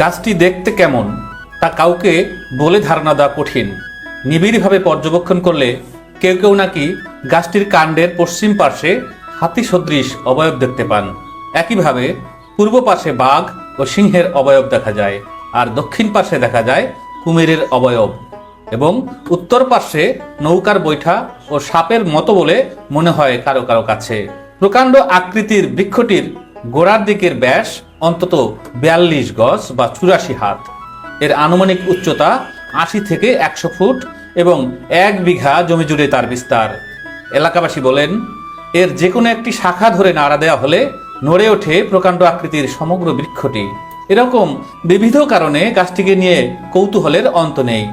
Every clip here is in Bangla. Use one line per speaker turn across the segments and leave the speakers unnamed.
গাছটি দেখতে কেমন, তা কাউকে বলে ধারণা দেওয়া কঠিন। নিবিড়ভাবে পর্যবেক্ষণ করলে কেউ কেউ নাকি গাছটির কাণ্ডের পশ্চিম পার্শ্বে হাতি সদৃশ অবয়ব দেখতে পান। একইভাবে পূর্ব পাশে বাঘ ও সিংহের অবয়ব দেখা যায়, আর দক্ষিণ পাশে দেখা যায় কুমিরের অবয়ব এবং উত্তর পার্শ্বে নৌকার বৈঠা ও সাপের মতো বলে মনে হয় কারও কারও কাছে। প্রকাণ্ড আকৃতির বৃক্ষটির গোড়ার দিকের ব্যাস অন্তত বিয়াল্লিশ গজ বা চুরাশি হাত। এর আনুমানিক উচ্চতা আশি থেকে একশো ফুট এবং এক বিঘা জমি জুড়ে তার বিস্তার। এলাকাবাসী বলেন, এর যে কোনো একটি শাখা ধরে নাড়া দেওয়া হলে নড়ে ওঠে প্রকাণ্ড আকৃতির সমগ্র বৃক্ষটি। এরকম বিবিধ কারণে গাছটিকে নিয়ে কৌতূহলের অন্ত নেই।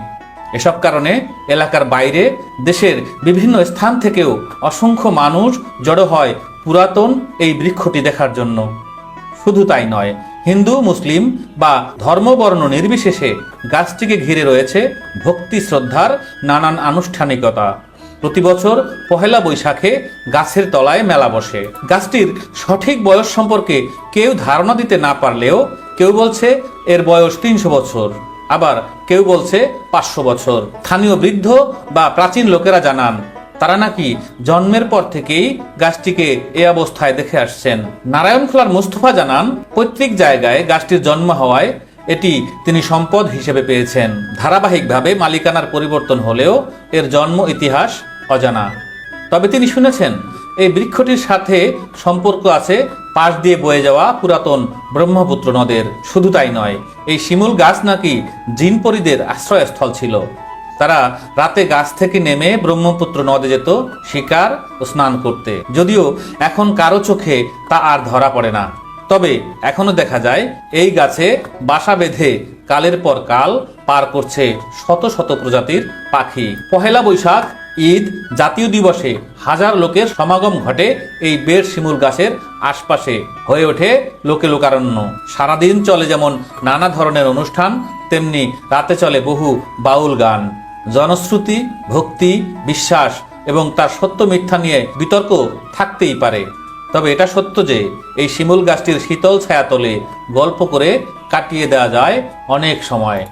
এসব কারণে এলাকার বাইরে দেশের বিভিন্ন স্থান থেকেও অসংখ্য মানুষ জড়ো হয় পুরাতন এই বৃক্ষটি দেখার জন্য। শুধু তাই নয়, হিন্দু, মুসলিম বা ধর্মবর্ণ নির্বিশেষে গাছটিকে ঘিরে রয়েছে ভক্তি শ্রদ্ধার নানান আনুষ্ঠানিকতা। প্রতি বছর পহেলা বৈশাখে গাছের তলায় মেলা বসে। গাছটির সঠিক বয়স সম্পর্কে কেউ ধারণা দিতে না পারলেও কেউ বলছে এর বয়স তিনশো বছর, আবার কেউ বলছে পাঁচশো বছর। স্থানীয় বৃদ্ধ বা প্রাচীন লোকেরা জানান তারা নাকি জন্মের পর থেকেই গাছটিকে এ অবস্থায় দেখে আসছেন। নারায়ণখোলার মুস্তফা জানান, পৈতৃক জায়গায় গাছটির জন্ম হওয়ায় এটি তিনি সম্পদ হিসেবে পেয়েছেন। ধারাবাহিকভাবে মালিকানার পরিবর্তন হলেও এর জন্ম ইতিহাস অজানা। তবে তিনি শুনেছেন, এই বৃক্ষটির সাথে সম্পর্ক আছে পাশ দিয়ে বয়ে যাওয়া পুরাতন ব্রহ্মপুত্র নদের। শুধু তাই নয়, এই শিমুল গাছ নাকি জিনপরিদের আশ্রয়স্থল ছিল। তারা রাতে গাছ থেকে নেমে ব্রহ্মপুত্র নদে যেত শিকার ও স্নান করতে। যদিও এখন কারও চোখে তা আর ধরা পড়ে না। তবে এখনও দেখা যায়, এই গাছে বাসা বেঁধে কালের পর কাল পার করছে শত শত প্রজাতির পাখি। পহেলা বৈশাখ, ঈদ, জাতীয় দিবসে হাজার লোকের সমাগম ঘটে এই বের শিমুল গাছের আশপাশে। হয়ে ওঠে লোকে লোকারণ্য। সারাদিন চলে যেমন নানা ধরনের অনুষ্ঠান, তেমনি রাতে চলে বহু বাউল গান। জনশ্রুতি, ভক্তি, বিশ্বাস এবং তার সত্য মিথ্যা নিয়ে বিতর্ক থাকতেই পারে। তবে এটা সত্য যে, এই শিমুল গাছটির শীতল ছায়াতলে গল্প করে কাটিয়ে দেওয়া যায় অনেক সময়।